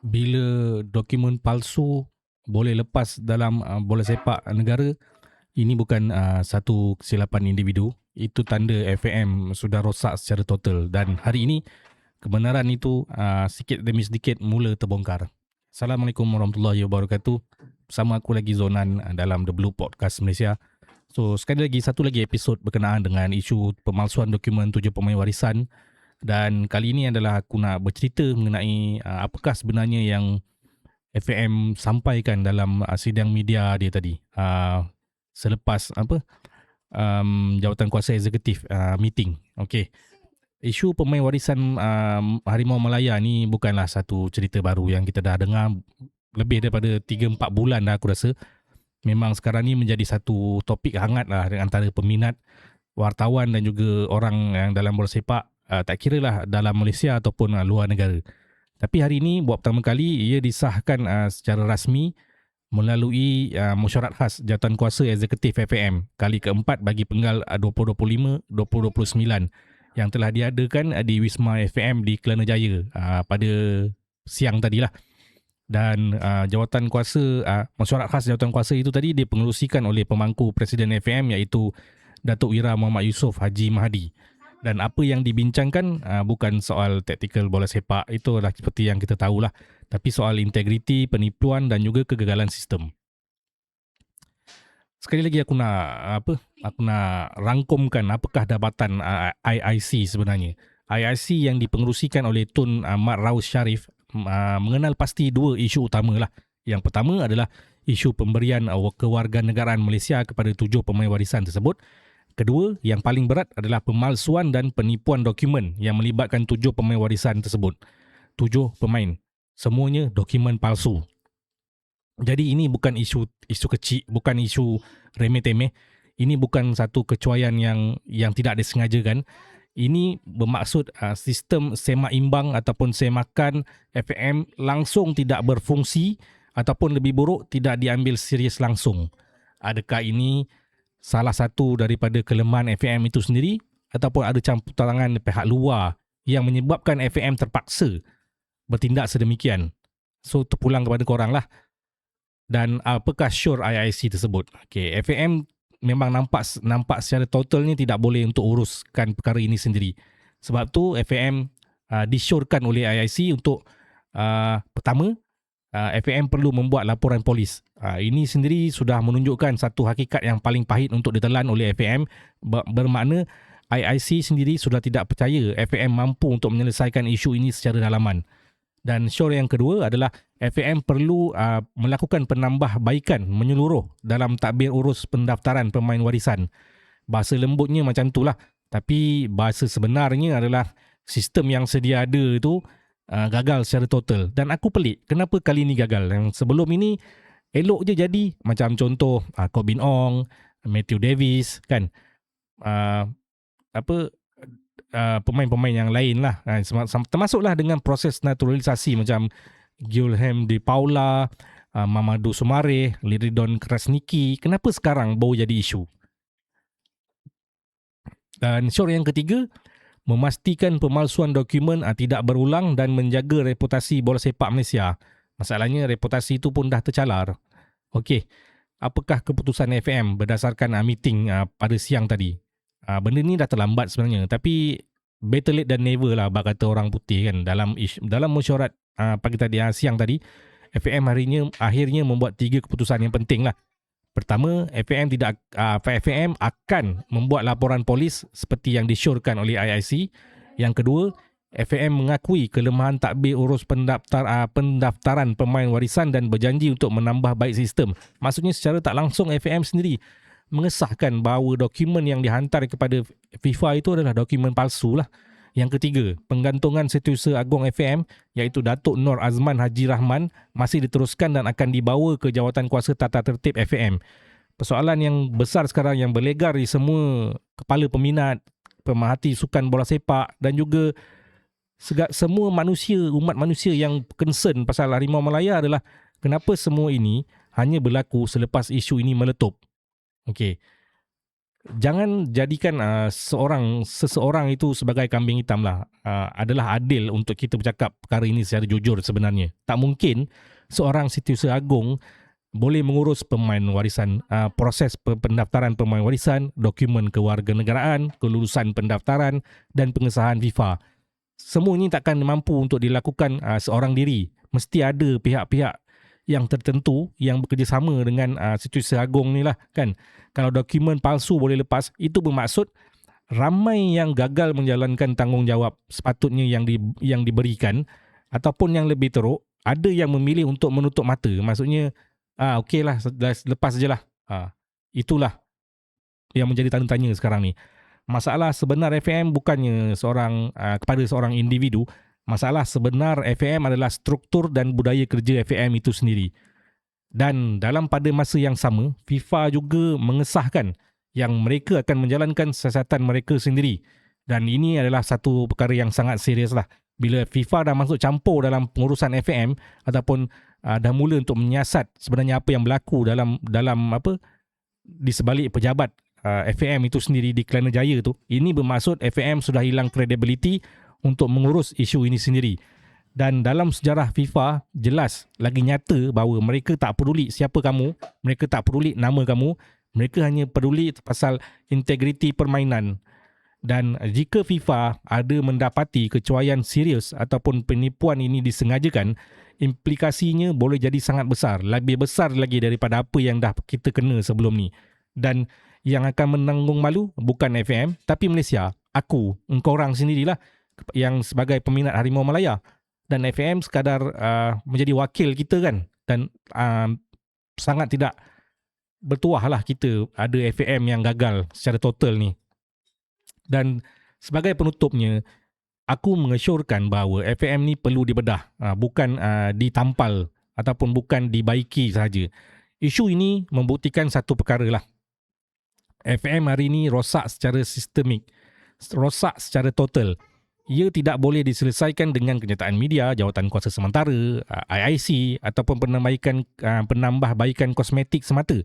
bila dokumen palsu boleh lepas dalam uh, bola sepak negara ini bukan uh, satu kesilapan individu. Itu tanda FAM sudah rosak secara total. Dan hari ini kebenaran itu uh, sikit demi sedikit mula terbongkar. Assalamualaikum warahmatullahi wabarakatuh. Bersama aku lagi Zonan dalam The Blue Podcast Malaysia. So sekali lagi satu lagi episod berkenaan dengan isu pemalsuan dokumen tujuh pemain warisan dan kali ini adalah aku nak bercerita mengenai uh, apakah sebenarnya yang FAM sampaikan dalam uh, sidang media dia tadi uh, selepas apa um, jawatan kuasa eksekutif uh, meeting. Okey. Isu pemain warisan um, Harimau Malaya ni bukanlah satu cerita baru yang kita dah dengar lebih daripada 3 4 bulan dah aku rasa. Memang sekarang ni menjadi satu topik hangat lah antara peminat wartawan dan juga orang yang dalam bola sepak uh, tak kira lah dalam Malaysia ataupun uh, luar negara. Tapi hari ini buat pertama kali ia disahkan uh, secara rasmi melalui uh, mesyuarat khas jawatan kuasa eksekutif FAM kali keempat bagi penggal uh, 2025-2029 yang telah diadakan uh, di Wisma FAM di Kelana Jaya uh, pada siang tadilah. Dan uh, jawatan kuasa, uh, mesyuarat khas jawatan kuasa itu tadi dipengerusikan oleh pemangku Presiden FAM iaitu Datuk Ira Muhammad Yusof Haji Mahdi dan apa yang dibincangkan uh, bukan soal taktikal bola sepak itu adalah seperti yang kita tahulah. Tapi soal integriti penipuan dan juga kegagalan sistem. Sekali lagi aku nak apa aku nak rangkumkan apakah dapatan uh, IIC sebenarnya. IIC yang dipengerusikan oleh Tun uh, Mat Raus Sharif uh, mengenal pasti dua isu utama lah yang pertama adalah isu pemberian uh, kewarganegaraan Malaysia kepada tujuh pemain warisan tersebut Kedua, yang paling berat adalah pemalsuan dan penipuan dokumen yang melibatkan tujuh pemain warisan tersebut. Tujuh pemain. Semuanya dokumen palsu. Jadi ini bukan isu isu kecil, bukan isu remeh-temeh. Ini bukan satu kecuaian yang yang tidak disengajakan. Ini bermaksud uh, sistem semak imbang ataupun semakan FM langsung tidak berfungsi ataupun lebih buruk tidak diambil serius langsung. Adakah ini salah satu daripada kelemahan FAM itu sendiri ataupun ada campur tangan pihak luar yang menyebabkan FAM terpaksa bertindak sedemikian. So terpulang kepada korang lah. Dan apakah sure IIC tersebut? Okay, FAM memang nampak nampak secara totalnya tidak boleh untuk uruskan perkara ini sendiri. Sebab tu FAM uh, disyorkan oleh IIC untuk uh, pertama uh, FAM perlu membuat laporan polis. Uh, ini sendiri sudah menunjukkan satu hakikat yang paling pahit untuk ditelan oleh FAM bermakna IIC sendiri sudah tidak percaya FAM mampu untuk menyelesaikan isu ini secara dalaman. Dan syarat yang kedua adalah FAM perlu uh, melakukan penambahbaikan menyeluruh dalam takbir urus pendaftaran pemain warisan. Bahasa lembutnya macam itulah. Tapi bahasa sebenarnya adalah sistem yang sedia ada itu uh, gagal secara total. Dan aku pelik kenapa kali ini gagal? Yang sebelum ini elok je jadi. Macam contoh uh, Corbin Ong Matthew Davis kan? Uh, apa uh, pemain-pemain yang lain lah. Uh, termasuklah dengan proses naturalisasi. Macam Gilham De Paula uh, Mamadou Sumare Liridon Krasniki. Kenapa sekarang baru jadi isu? Dan syarat yang ketiga memastikan pemalsuan dokumen uh, tidak berulang dan menjaga reputasi bola sepak Malaysia. Masalahnya reputasi itu pun dah tercalar. Okey, apakah keputusan FM berdasarkan uh, meeting uh, pada siang tadi? Uh, benda ni dah terlambat sebenarnya tapi better late than never lah bak kata orang putih kan dalam ish, dalam mesyuarat uh, pagi tadi uh, siang tadi FM harinya akhirnya membuat tiga keputusan yang penting lah. Pertama, FAM tidak uh, FAM akan membuat laporan polis seperti yang disyorkan oleh IIC. Yang kedua, FAM mengakui kelemahan takbir urus pendaftar uh, pendaftaran pemain warisan dan berjanji untuk menambah baik sistem. Maksudnya secara tak langsung FAM sendiri mengesahkan bahawa dokumen yang dihantar kepada FIFA itu adalah dokumen palsu lah. Yang ketiga, penggantungan setiausaha Agung FM iaitu Datuk Nur Azman Haji Rahman masih diteruskan dan akan dibawa ke jawatan kuasa tata tertib FM. Persoalan yang besar sekarang yang berlegar di semua kepala peminat, pemerhati sukan bola sepak dan juga segak, semua manusia, umat manusia yang concern pasal Harimau Malaya adalah kenapa semua ini hanya berlaku selepas isu ini meletup. Okey. Jangan jadikan uh, seorang seseorang itu sebagai kambing hitam lah. Uh, adalah adil untuk kita bercakap perkara ini secara jujur sebenarnya. Tak mungkin seorang setiausaha agung boleh mengurus pemain warisan, uh, proses pendaftaran pemain warisan, dokumen kewarganegaraan, kelulusan pendaftaran dan pengesahan FIFA. Semua ini takkan mampu untuk dilakukan uh, seorang diri. Mesti ada pihak-pihak yang tertentu yang bekerjasama dengan uh, situasi agung ni lah kan. Kalau dokumen palsu boleh lepas, itu bermaksud ramai yang gagal menjalankan tanggungjawab sepatutnya yang di, yang diberikan ataupun yang lebih teruk, ada yang memilih untuk menutup mata. Maksudnya, ah okey lah, lepas sajalah. Ah, itulah yang menjadi tanda tanya sekarang ni. Masalah sebenar FM bukannya seorang uh, kepada seorang individu, Masalah sebenar FAM adalah struktur dan budaya kerja FAM itu sendiri. Dan dalam pada masa yang sama, FIFA juga mengesahkan yang mereka akan menjalankan siasatan mereka sendiri. Dan ini adalah satu perkara yang sangat serius lah. Bila FIFA dah masuk campur dalam pengurusan FAM ataupun uh, dah mula untuk menyiasat sebenarnya apa yang berlaku dalam dalam apa di sebalik pejabat uh, FAM itu sendiri di Kelana Jaya tu, ini bermaksud FAM sudah hilang kredibiliti untuk mengurus isu ini sendiri. Dan dalam sejarah FIFA jelas lagi nyata bahawa mereka tak peduli siapa kamu, mereka tak peduli nama kamu, mereka hanya peduli pasal integriti permainan. Dan jika FIFA ada mendapati kecuaian serius ataupun penipuan ini disengajakan, implikasinya boleh jadi sangat besar, lebih besar lagi daripada apa yang dah kita kena sebelum ni. Dan yang akan menanggung malu bukan FM tapi Malaysia, aku, engkau orang sendirilah yang sebagai peminat Harimau Malaya. Dan FAM sekadar uh, menjadi wakil kita kan. Dan uh, sangat tidak bertuah lah kita ada FAM yang gagal secara total ni. Dan sebagai penutupnya aku mengesyorkan bahawa FAM ni perlu dibedah. Uh, bukan uh, ditampal ataupun bukan dibaiki sahaja. Isu ini membuktikan satu perkara lah. FAM hari ini rosak secara sistemik rosak secara total ia tidak boleh diselesaikan dengan kenyataan media, jawatan kuasa sementara, IIC ataupun penambahbaikan penambahbaikan kosmetik semata.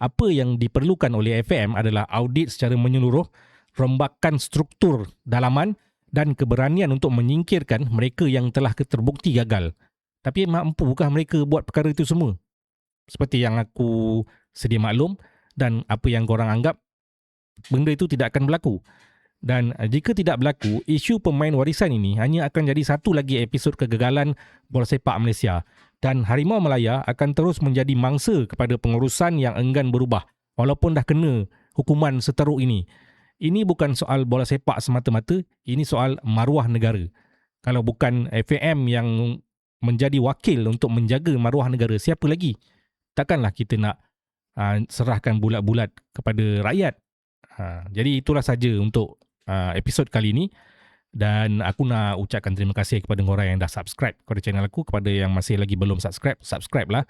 Apa yang diperlukan oleh FM adalah audit secara menyeluruh, rombakan struktur dalaman dan keberanian untuk menyingkirkan mereka yang telah terbukti gagal. Tapi mampukah mereka buat perkara itu semua? Seperti yang aku sedia maklum dan apa yang korang anggap, benda itu tidak akan berlaku. Dan uh, jika tidak berlaku, isu pemain warisan ini hanya akan jadi satu lagi episod kegagalan bola sepak Malaysia. Dan Harimau Melaya akan terus menjadi mangsa kepada pengurusan yang enggan berubah walaupun dah kena hukuman seteruk ini. Ini bukan soal bola sepak semata-mata, ini soal maruah negara. Kalau bukan FAM yang menjadi wakil untuk menjaga maruah negara, siapa lagi? Takkanlah kita nak uh, serahkan bulat-bulat kepada rakyat. Ha, jadi itulah saja untuk uh, episod kali ini dan aku nak ucapkan terima kasih kepada orang yang dah subscribe kepada channel aku. Kepada yang masih lagi belum subscribe subscribe lah.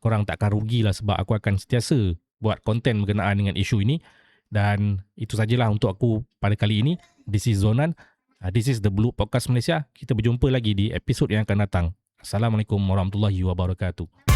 Korang takkan rugi lah sebab aku akan sentiasa buat konten berkenaan dengan isu ini. Dan itu sajalah untuk aku pada kali ini. This is Zonan. Uh, this is the Blue Podcast Malaysia. Kita berjumpa lagi di episod yang akan datang. Assalamualaikum warahmatullahi wabarakatuh